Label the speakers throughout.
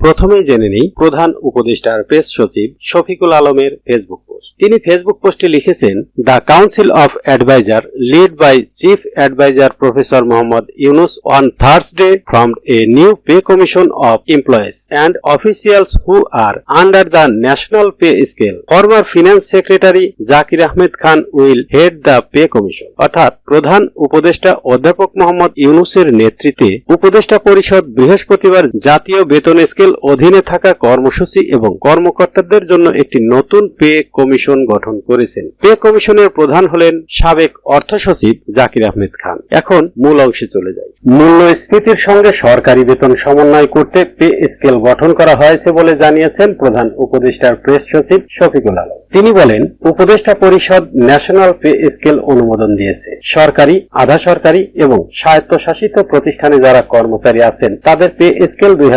Speaker 1: প্রথমেই জেনে নেই প্রধান উপদেষ্টার প্রেস সচিব শফিকুল আলমের ফেসবুক পোস্ট। তিনি ফেসবুক পোস্টে লিখেছেন, the council of adviser, led by chief adviser professor Mohammad Yunus, on Thursday from a new pay commission of employees and officials who are under the national pay scale. Former finance secretary Zakir Ahmed Khan will head the pay commission. অর্থাৎ প্রধান উপদেষ্টা অধ্যাপক মোহাম্মদ ইউনুসের নেতৃত্বে উপদেষ্টা পরিষদ বৃহস্পতিবার জাতীয় বেতন স্কেল অধীনে থাকা কর্মসূচি এবং কর্মকর্তাদের জন্য একটি নতুন পে কমিশন গঠন করেছেন। পে কমিশনের প্রধান হলেন সাবেক অর্থ সচিব জাকির আহমেদ খান। এখন মূল অংশে চলে যাই। মূল্যস্ফীতির সঙ্গে সরকারি বেতন সমন্বয় করতে পে স্কেল গঠন করা হয়েছে বলে জানিয়েছেন প্রধান উপদেষ্টার প্রেস সচিব শফিকুল আলম। তিনি বলেন, উপদেষ্টা পরিষদ ন্যাশনাল পে স্কেল অনুমোদন দিয়েছে। সরকারি, আধা সরকারি এবং স্বায়ত্তশাসিত প্রতিষ্ঠানে যারা কর্মচারী আছেন, তাদের পে স্কেল দুই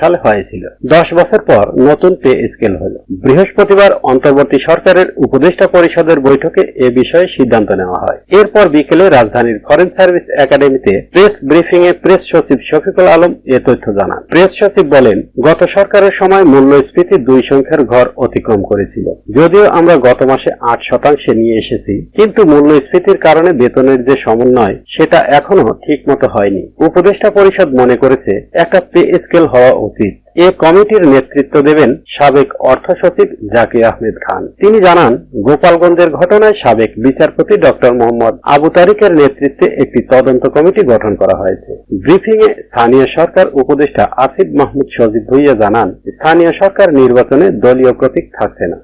Speaker 1: সালে হয়েছিল। দশ বছর পর নতুন পে স্কেল হল। বৃহস্পতিবার অন্তর্বর্তী সরকারের উপদেষ্টা পরিষদের বৈঠকে এ বিষয়ে সিদ্ধান্ত নেওয়া হয়। এরপর বিকেলে রাজধানীর ফরেন সার্ভিস একাডেমিতে প্রেস ব্রিফিং এ প্রেস সচিব শফিকুল আলম এ তথ্য জানান। প্রেস সচিব বলেন, গত সরকারের সময় মূল্যস্ফীতি দুই সংখ্যার ঘর অতিক্রম করেছিল। যদিও আমরা গত মাসে আট শতাংশে নিয়ে এসেছি, কিন্তু মূল্যস্ফীতির কারণে বেতনের যে সমন্বয়, সেটা এখনও ঠিক মতো হয়নি। উপদেষ্টা পরিষদ মনে করেছে, একটা পে স্কেল হওয়া উচিত। এ কমিটির নেতৃত্ব দেবেন সাবেক অর্থ সচিব জাকির আহমেদ খান। তিনি জানান, গোপালগঞ্জের ঘটনায় সাবেক বিচারপতি ডক্টর মোহাম্মদ আবু তারিকের নেতৃত্বে একটি তদন্ত কমিটি গঠন করা হয়েছে। ব্রিফিং এ স্থানীয় সরকার উপদেষ্টা আসিফ মাহমুদ সজিব ভুইয়া জানান, স্থানীয় সরকার নির্বাচনে দলীয় প্রতীক থাকছে না।